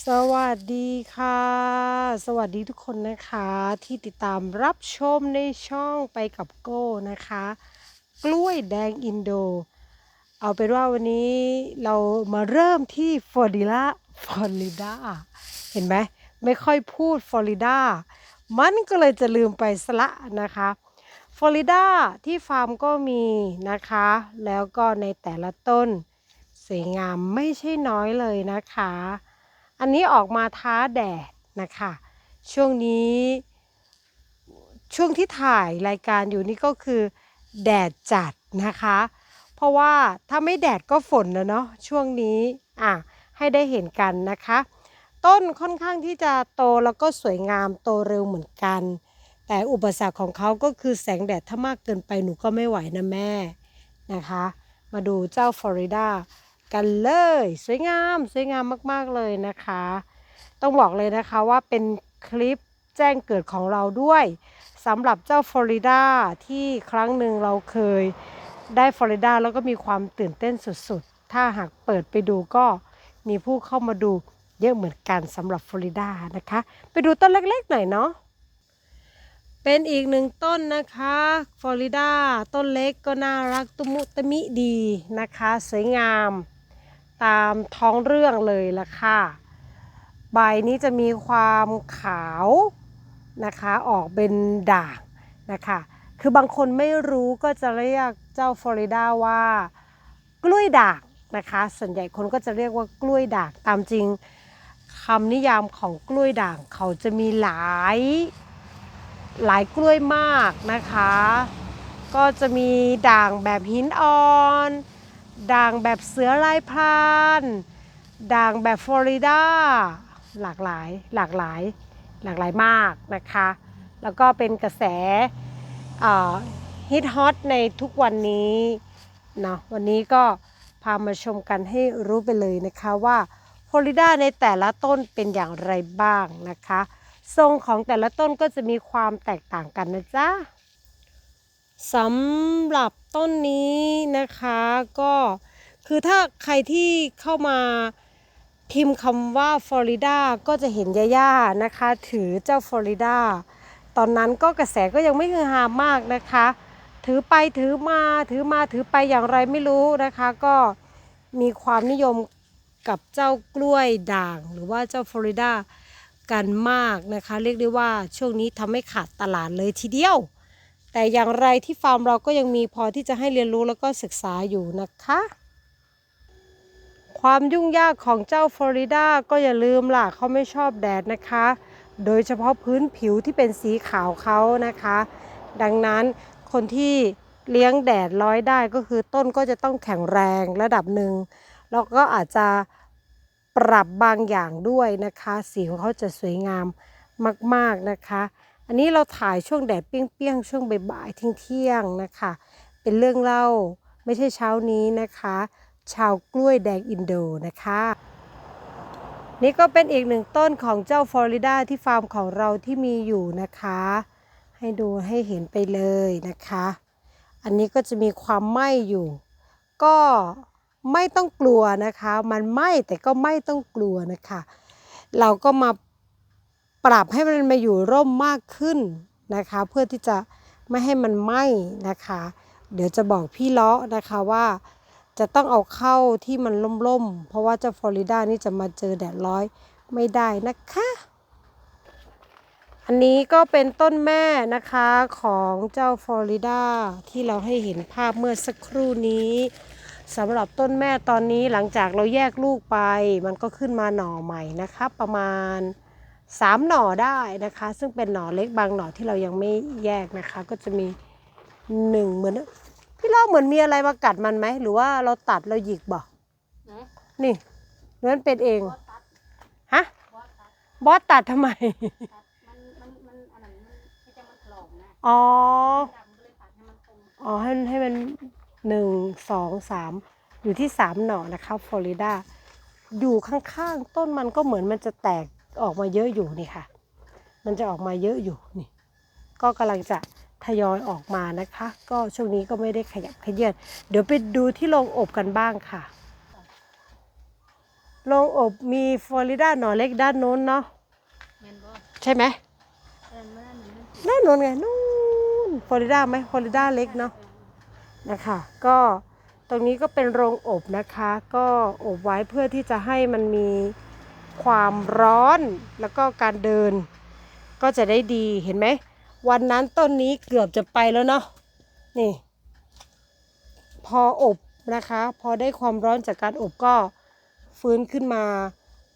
สวัสดีค่ะ สวัสดีทุกคนนะคะที่ติดตามรับชมในช่องไปกับโก้นะคะ กล้วยแดงอินโด เอาเป็นว่าวันนี้เรามาเริ่มที่ฟลอริดาฟลอริดาเห็นไหมไม่ค่อยพูดฟลอริดามันก็เลยจะลืมไปสละนะคะฟลอริดาที่ฟาร์มก็มีนะคะ แล้วก็ในแต่ละต้น สวยงามไม่ใช่น้อยเลยนะคะ อันนี้ออกมาท้าแดดนะคะ ช่วงนี้ช่วงที่ถ่ายรายการอยู่นี่ก็คือแดดจัดนะคะ เพราะว่าถ้าไม่แดดก็ฝนนะเนาะช่วงนี้อะให้ได้เห็นกันนะคะ ต้นค่อนข้างที่จะโตแล้วก็สวยงามโตเร็วเหมือนกัน แต่อุปสรรคของเขาก็คือแสงแดดถ้ามากเกินไปหนูก็ไม่ไหวนะแม่นะคะ มาดูเจ้าฟลอริดา กันเลย สวยงามสวยงามมากๆเลยนะคะ ต้องบอกเลยนะคะว่าเป็นคลิปแจ้งเกิดของเราด้วยสำหรับเจ้าฟลอริดาที่ครั้งหนึ่งเราเคยได้ฟลอริดาแล้วก็มีความตื่นเต้นสุดๆ ถ้าหากเปิดไปดูก็มีผู้เข้ามาดูเยอะเหมือนกันสำหรับฟลอริดานะคะ ไปดูต้นเล็กๆหน่อยเนาะเป็นอีกหนึ่งต้นนะคะฟลอริดาต้นเล็กก็น่ารักตุมุตมิดีนะคะ สวยงาม ตามท้องเรื่องเลยละค่ะ ใบนี้จะมีความขาวนะคะออกเป็นด่างนะคะ คือบางคนไม่รู้ก็จะเรียกเจ้าฟลอริดาว่ากล้วยด่างนะคะ ส่วนใหญ่คนก็จะเรียกว่ากล้วยด่างตามจริงคำนิยามของกล้วยด่างเขาจะมีหลายหลายกล้วยมากนะคะ ก็จะมีด่างแบบหินอ่อน ด่างแบบเสือลายพรานด่างแบบฟลอริดาหลากหลายหลากหลายหลากหลายมากนะคะ แล้วก็เป็นกระแสฮิตฮอตในทุกวันนี้เนาะวันนี้ก็พามาชมกันให้รู้ไปเลยนะคะว่าฟลอริดาในแต่ละต้นเป็นอย่างไรบ้างนะคะ ทรงของแต่ละต้นก็จะมีความแตกต่างกันนะจ๊ะ สำหรับต้นนี้นะคะก็คือถ้าใครที่เข้ามาพิมพ์คำว่าฟลอริดาก็จะเห็นยาย่านะคะ ถือเจ้าฟลอริดาตอนนั้นก็กระแสก็ยังไม่ฮือฮามากนะคะ ถือไปถือมาถือมาถือไปอย่างไรไม่รู้นะคะ ก็มีความนิยมกับเจ้ากล้วยด่าง หรือว่าเจ้าฟลอริดากันมากนะคะ เรียกได้ว่าช่วงนี้ทำให้ขาดตลาดเลยทีเดียว แต่อย่างไรที่ฟาร์มเราก็ยังมีพอที่จะให้เรียนรู้แล้วก็ศึกษาอยู่นะคะ ความยุ่งยากของเจ้าฟลอริดาก็อย่าลืมล่ะเขาไม่ชอบแดดนะคะ โดยเฉพาะพื้นผิวที่เป็นสีขาวเขานะคะ ดังนั้นคนที่เลี้ยงแดดร้อยได้ก็คือต้นก็จะต้องแข็งแรงระดับหนึ่งแล้วก็อาจจะปรับบางอย่างด้วยนะคะ สีของเขาจะสวยงามมาก ๆนะคะ อันนี้เราถ่ายช่วงแดดเปรี้ยงๆ ช่วงบ่ายๆเที่ยงๆนะคะ เป็นเรื่องเล่าไม่ใช่เช้านี้นะคะ ชาวกล้วยแดงอินโดนะคะ นี่ก็เป็นอีกหนึ่งต้นของเจ้าฟลอริดาที่ฟาร์มของเราที่มีอยู่นะคะ ให้ดูให้เห็นไปเลยนะคะ อันนี้ก็จะมีความไหม้อยู่ ก็ไม่ต้องกลัวนะคะ มันไหม้แต่ก็ไม่ต้องกลัวนะคะ เราก็มา ปรับให้มันมาอยู่ร่มมากขึ้นนะคะ เพื่อที่จะไม่ให้มันไหม้นะคะ เดี๋ยวจะบอกพี่เลาะนะคะว่าจะต้องเอาเข้าที่มันร่มๆ เพราะว่าเจ้าฟลอริดานี่จะมาเจอแดดร้อยไม่ได้นะคะ อันนี้ก็เป็นต้นแม่นะคะของเจ้าฟลอริดาที่เราให้เห็นภาพเมื่อสักครู่นี้สำหรับต้นแม่ตอนนี้หลังจากเราแยกลูกไป มันก็ขึ้นมาหน่อใหม่นะคะ ประมาณ 3หน่อได้นะคะ ซึ่งเป็นหน่อเล็กบางหน่อที่เรายังไม่แยกนะคะ ก็จะมีหนึ่งเหมือนพี่เล่าเหมือนมีอะไรมากัดมันไหมหรือว่าเราตัดเราหยิกบอกนี่หรือมันเป็นเองฮะบอสตัดทำไมมันมันมันอันนั้นมันให้จะมันถลอกนะอ๋อดำก็เลยตัดให้มันตรงอ๋อให้ให้มันหนึ่งสองสามอยู่ที่สามหน่อนะคะฟลอริดาอยู่ข้างๆ ต้นมันก็เหมือนมันจะแตก ออกมาเยอะอยู่นี่ค่ะ มันจะออกมาเยอะอยู่นี่ ก็กำลังจะทยอยออกมานะคะ ก็ช่วงนี้ก็ไม่ได้ขยับขยื่นเดี๋ยวไปดูที่โรงอบกันบ้างค่ะโรงอบมีฟลอริดาหน่อเล็กด้านโน้นเนาะใช่ไหมนั่นมันด้านโน้นไงนู่นฟลอริดาไหมฟลอริดาเล็กเนาะนะคะก็ตรงนี้ก็เป็นโรงอบนะคะ ก็อบไว้เพื่อที่จะให้มันมี ความร้อนแล้วก็การเดิน ก็จะได้ดีเห็นไหม วันนั้นต้นนี้เกือบจะไปแล้วเนาะนี่ พออบนะคะ พอได้ความร้อนจากการอบก็ฟื้นขึ้นมา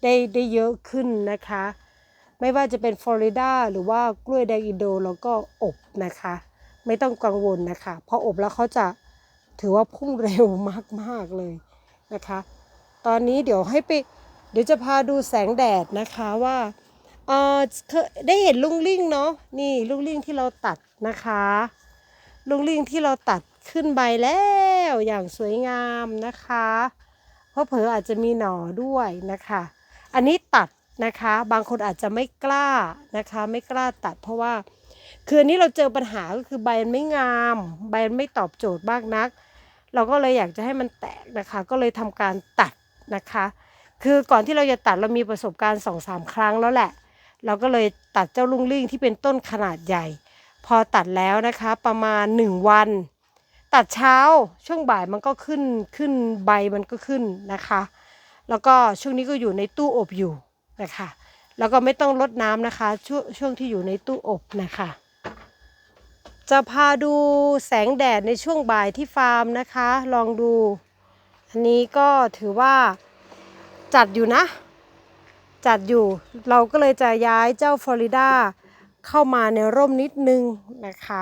ได้ได้เยอะขึ้นนะคะ ไม่ว่าจะเป็นฟลอริดาหรือว่ากล้วยแดงอินโดเราก็อบนะคะ ไม่ต้องกังวลนะคะ พออบแล้วเขาจะถือว่าพุ่งเร็วมากๆเลยนะคะ ตอนนี้เดี๋ยวให้ไป ดี๋ยวจะพาดูแสงแดดนะคะว่าเออได้เห็นลุงลิงเนาะนี่ลุงลิงที่เราตัดนะคะลุงลิงที่เราตัดขึ้นใบแล้วอย่างสวยงามนะคะ เพราะเผลออาจจะมีหน่อด้วยนะคะ อันนี้ตัดนะคะบางคนอาจจะไม่กล้านะคะไม่กล้าตัดเพราะว่าคืออันนี้เราเจอปัญหาก็คือใบมันไม่งาม ใบมันไม่ตอบโจทย์มากนัก เราก็เลยอยากจะให้มันแตกนะคะ ก็เลยทำการตัดนะคะ คือก่อนที่เราจะตัดเรามีประสบการณ์สองสามครั้งแล้วแหละ เราก็เลยตัดเจ้าลุงลิงที่เป็นต้นขนาดใหญ่ พอตัดแล้วนะคะประมาณหนึ่งวัน ตัดเช้าช่วงบ่ายมันก็ขึ้นขึ้นใบมันก็ขึ้นนะคะ แล้วก็ช่วงนี้ก็อยู่ในตู้อบอยู่นะคะ แล้วก็ไม่ต้องลดน้ำนะคะช่วงช่วงที่อยู่ในตู้อบนะคะจะพาดูแสงแดดในช่วงบ่ายที่ฟาร์มนะคะ ลองดู อันนี้ก็ถือว่า จัดอยู่นะ จัดอยู่ เราก็เลยจะย้ายเจ้าฟลอริดาเข้ามาในร่มนิดนึงนะคะ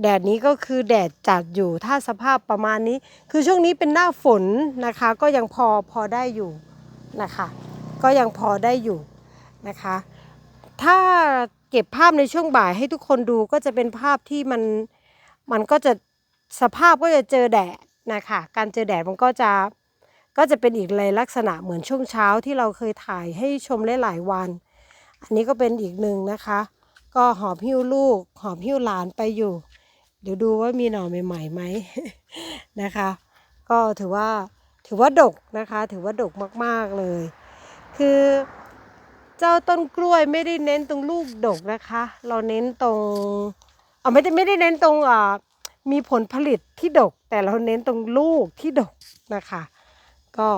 แดดนี้ก็คือแดดจัดอยู่ถ้าสภาพประมาณนี้ คือช่วงนี้เป็นหน้าฝนนะคะ ก็ยังพอพอได้อยู่นะคะ ก็ยังพอได้อยู่นะคะ ถ้าเก็บภาพในช่วงบ่ายให้ทุกคนดูก็จะเป็นภาพที่มันมันก็จะสภาพก็จะเจอแดดนะคะ การเจอแดดมันก็จะ ก็จะเป็นอีกในลักษณะเหมือนช่วงเช้าที่เราเคยถ่ายให้ชมหลายๆวัน อันนี้ก็เป็นอีกหนึ่งนะคะ ก็หอบหิ้วลูก หอบหิ้วหลานไปอยู่ เดี๋ยวดูว่ามีหน่อใหม่ๆไหมนะคะ ก็ถือว่าถือว่าดกนะคะ ถือว่าดกมากๆเลย คือเจ้าต้นกล้วยไม่ได้เน้นตรงลูกดกนะคะ เราเน้นตรงเอไม่ได้ไม่ได้เน้นตรงอ่ามีผลผลิตที่ดก แต่เราเน้นตรงลูกที่ดกนะคะ ก็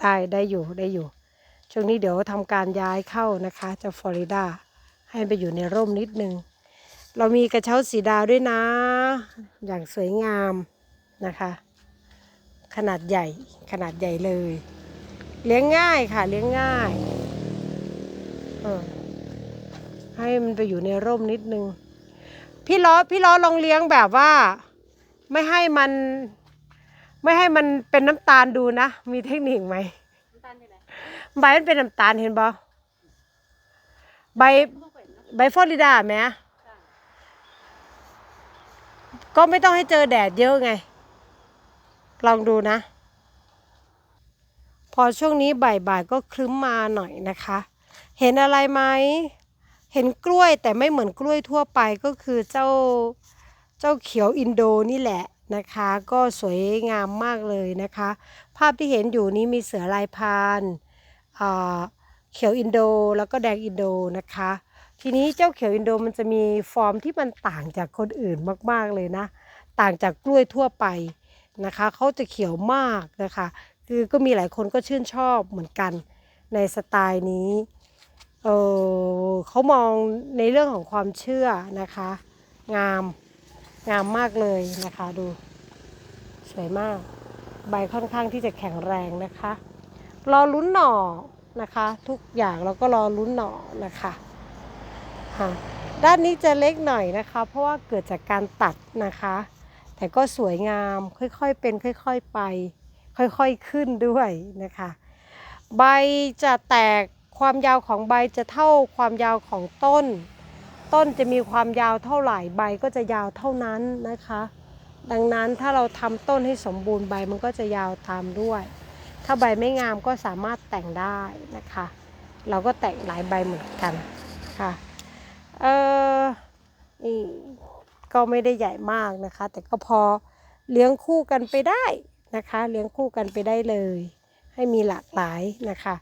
ได้ได้อยู่ได้อยู่ ช่วงนี้เดี๋ยวทำการย้ายเข้านะคะจ้าฟลอริดา ให้ไปอยู่ในร่มนิดนึง เรามีกระเช้าสีดาวด้วยนะ อย่างสวยงามนะคะ ขนาดใหญ่ขนาดใหญ่เลย เลี้ยงง่ายค่ะเลี้ยงง่ายอให้มันไปอยู่ในร่มนิดนึง พี่ล้อพี่ล้อลองเลี้ยงแบบว่า ไม่ให้มัน ไม่ให้มันเป็นน้ำตาลดูนะ มีเทคนิคไหมน้ำตาลนี่แหละใบมันเป็นน้ำตาลเห็นบ่ใบต้องเป็นเนาะใบฟลอริดาไหมจ้ะก็ไม่ต้องให้เจอแดดเยอะไง ลองดูนะ พอช่วงนี้บ่ายๆก็ครึ้มมาหน่อยนะคะ เห็นอะไรไหม เห็นกล้วยแต่ไม่เหมือนกล้วยทั่วไปก็คือเจ้าเจ้าเขียวอินโดนี่แหละ นะคะก็สวยงามมากเลยนะคะ ภาพที่เห็นอยู่นี้มีเสือลายพานเขียวอินโดแล้วก็แดงอินโดนะคะ ทีนี้เจ้าเขียวอินโดมันจะมีฟอร์มที่มันต่างจากคนอื่นมาก ๆเลยนะ ต่างจากกล้วยทั่วไปนะคะเขาจะเขียวมากนะคะ คือก็มีหลายคนก็ชื่นชอบเหมือนกันในสไตล์นี้เออเขามองในเรื่องของความเชื่อนะคะ งาม งามมากเลยนะคะดู สวยมาก ใบค่อนข้างที่จะแข็งแรงนะคะ รอลุ้นหน่อนะคะ ทุกอย่างเราก็รอลุ้นหน่อนะคะค่ะด้านนี้จะเล็กหน่อยนะคะ เพราะว่าเกิดจากการตัดนะคะ แต่ก็สวยงามค่อยๆเป็นค่อยๆไป ค่อยๆขึ้นด้วยนะคะ ใบจะแตกความยาวของใบจะเท่าความยาวของต้น ต้นจะมีความยาวเท่าไหร่ใบก็จะยาวเท่านั้นนะคะ ดังนั้นถ้าเราทำต้นให้สมบูรณ์ใบมันก็จะยาวตามด้วย ถ้าใบไม่งามก็สามารถแต่งได้นะคะ เราก็แต่งหลายใบเหมือนกันค่ะเออนี่ก็ไม่ได้ใหญ่มากนะคะ แต่ก็พอเลี้ยงคู่กันไปได้นะคะ เลี้ยงคู่กันไปได้เลย ให้มีหลากหลายนะคะ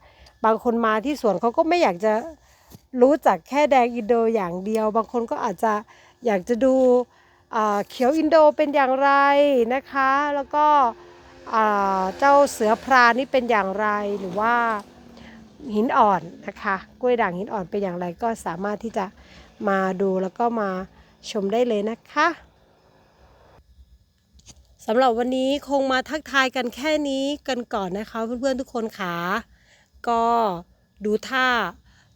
บางคนมาที่สวนเขาก็ไม่อยากจะ รู้จักแค่แดงอินโดอย่างเดียว บางคนก็อาจจะอยากจะดูเขียวอินโดเป็นอย่างไรนะคะ แล้วก็เจ้าเสือพรานนี่เป็นอย่างไรหรือว่าหินอ่อนนะคะกล้วยด่างหินอ่อนเป็นอย่างไรก็สามารถที่จะมาดูแล้วก็มาชมได้เลยนะคะสำหรับวันนี้คงมาทักทายกันแค่นี้กันก่อนนะคะ เพื่อนๆทุกคนค่ะก็ดูท่า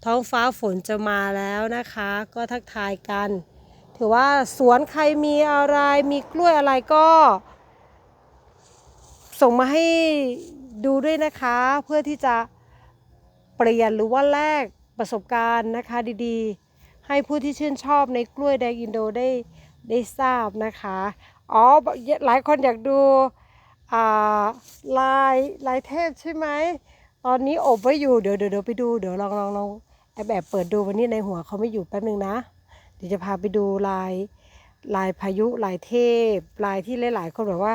ท้องฟ้าฝนจะมาแล้วนะคะ ก็ทักทายกัน ถือว่าสวนใครมีอะไรมีกล้วยอะไรก็ ส่งมาให้ดูด้วยนะคะ เพื่อที่จะเปลี่ยนหรือว่าแลกประสบการณ์นะคะดีๆ ให้ผู้ที่ชื่นชอบในกล้วยแดงอินโดได้ได้ทราบนะคะ อ๋อ หลายคนอยากดูอ่าลายลายเทพใช่ไหม ตอนนี้อบไว้อยู่ เดี๋ยวเดี๋ยวเดี๋ยวไปดู เดี๋ยวลองลองลอง แอบแบบเปิดดูวันนี้ในหัวเขาไม่อยู่แป๊บนึงนะ เดี๋ยวจะพาไปดูลายลายพายุลายเทพ ลายที่หลายๆคนแบอกว่า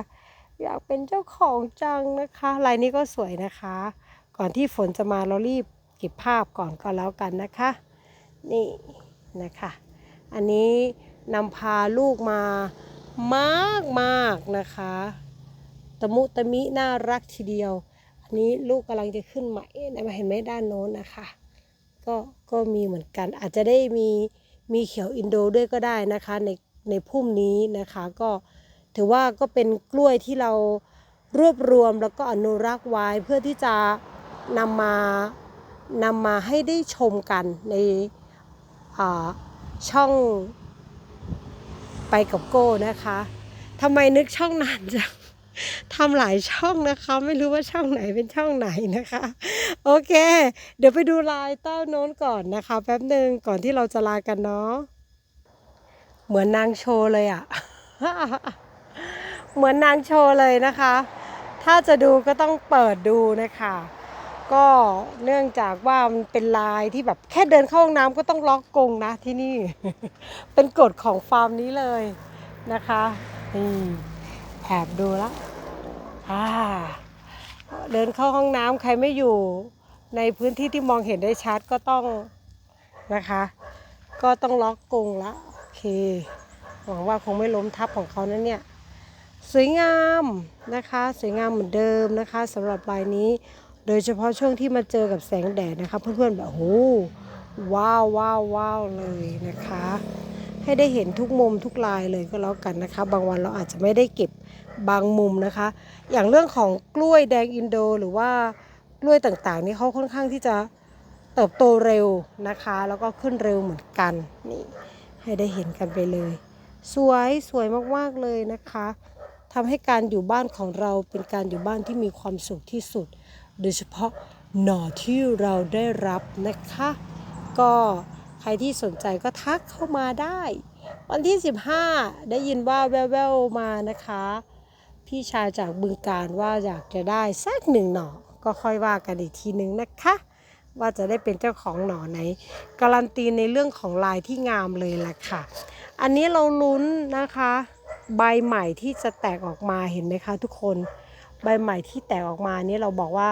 อยากเป็นเจ้าของจังนะคะ ลายนี้ก็สวยนะคะ ก่อนที่ฝนจะมาเรารีบเก็บภาพก่อนก็แล้วกันนะคะ นี่นะคะ อันนี้นำพาลูกมามากมากนะคะตะมุตะมิน่ารักทีเดียว อันนี้ลูกกำลังจะขึ้นใหม่นะเห็นไหมด้านโน้นนะคะ ก็ก็มีเหมือนกัน อาจจะได้มีมีเขียวอินโดด้วยก็ได้นะคะในในพุ่มนี้นะคะก็ถือว่าก็เป็นกล้วยที่เรารวบรวมแล้วก็อนุรักษ์ไว้เพื่อที่จะนำมานำมาให้ได้ชมกันในอ่าช่องไปกับโก้นะคะทำไมนึกช่องนานจัง ทำหลายช่องนะคะ ไม่รู้ว่าช่องไหนเป็นช่องไหนนะคะ โอเค เดี๋ยวไปดูลายเต้าโน้นก่อนนะคะ แป๊บหนึ่งก่อนที่เราจะลากันเนาะเหมือนนางโชว์เลยอะเหมือนนางโชว์เลยนะคะ ถ้าจะดูก็ต้องเปิดดูนะคะก็เนื่องจากว่ามันเป็นลายที่แบบแค่เดินเข้าห้องน้ำก็ต้องล็อกกรงนะที่นี่ เป็นกฎของฟาร์มนี้เลยนะคะนี่ แอบดูละอ่าเดินเข้าห้องน้ำใครไม่อยู่ในพื้นที่ที่มองเห็นได้ชัดก็ต้องนะคะ ก็ต้องล็อกกรงละโอเค หวังว่าคงไม่ล้มทับของเขานะเนี่ย สวยงามนะคะ สวยงามเหมือนเดิมนะคะสำหรับลายนี้ โดยเฉพาะช่วงที่มาเจอกับแสงแดดนะคะ เพื่อนๆแบบโอ้โหว้าวว้าวว้าวเลยนะคะ ให้ได้เห็นทุกมุมทุกลายเลยก็แล้วกันนะคะ บางวันเราอาจจะไม่ได้เก็บ บางมุมนะคะ อย่างเรื่องของกล้วยแดงอินโด หรือว่ากล้วยต่างๆ นี่เขาค่อนข้างที่จะเติบโตเร็วนะคะ แล้วก็ขึ้นเร็วเหมือนกันนี่ให้ได้เห็นกันไปเลย สวยสวยมากๆเลยนะคะทำให้การอยู่บ้านของเราเป็นการอยู่บ้านที่มีความสุขที่สุด โดยเฉพาะหน่อที่เราได้รับนะคะ ก็ใครที่สนใจก็ทักเข้ามาได้ วันที่ 15 ได้ยินว่าแว่วๆมานะคะ พี่ชายจากบึงการว่าอยากจะได้สักหนึ่งหน่อก็ค่อยว่ากันอีกทีนึงนะคะ ว่าจะได้เป็นเจ้าของหน่อไหน การันตีในเรื่องของลายที่งามเลยแหละค่ะ อันนี้เราลุ้นนะคะ ใบใหม่ที่จะแตกออกมาเห็นไหมคะ ทุกคนใบใหม่ที่แตกออกมานี่เราบอกว่า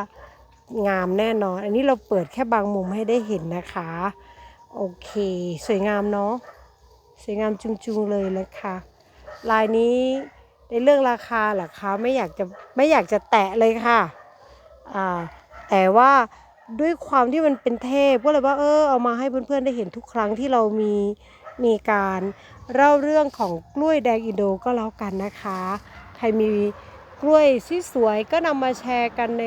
งามแน่นอน อันนี้เราเปิดแค่บางมุมให้ได้เห็นนะคะ โอเค สวยงามเนาะสวยงามจุงๆเลยนะคะลายนี้ ในเรื่องราคาหรอคะไม่อยากจะไม่อยากจะแตะเลยค่ะอ่าแต่ว่าด้วยความที่มันเป็นเทพก็เลยว่าเออเอามาให้เพื่อนๆได้เห็นทุกครั้งที่เรามีมีการเล่าเรื่องของกล้วยแดงอินโดก็แล้วกันนะคะ ใครมีกล้วยที่สวยก็นำมาแชร์กันใน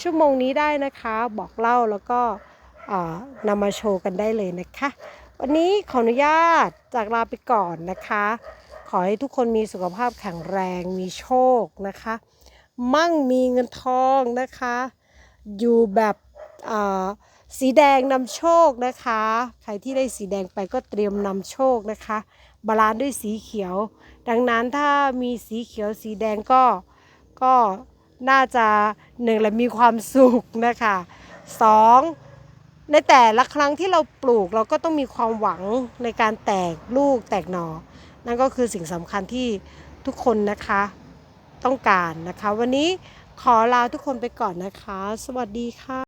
ชั่วโมงนี้ได้นะคะ บอกเล่าแล้วก็นำมาโชว์กันได้เลยนะคะ วันนี้ขออนุญาตจากลาไปก่อนนะคะ ขอให้ทุกคนมีสุขภาพแข็งแรงมีโชคนะคะ มั่งมีเงินทองนะคะ อยู่แบบสีแดงนำโชคนะคะ ใครที่ได้สีแดงไปก็เตรียมนำโชคนะคะ บาลานซ์ด้วยสีเขียว ดังนั้นถ้ามีสีเขียวสีแดงก็ก็น่าจะหนึ่งและมีความสุขนะคะสองในแต่ละครั้งที่เราปลูกเราก็ต้องมีความหวังในการแตกลูกแตกหน่อ นั่นก็คือสิ่งสำคัญที่ทุกคนนะคะต้องการนะคะ วันนี้ขอลาทุกคนไปก่อนนะคะ สวัสดีค่ะ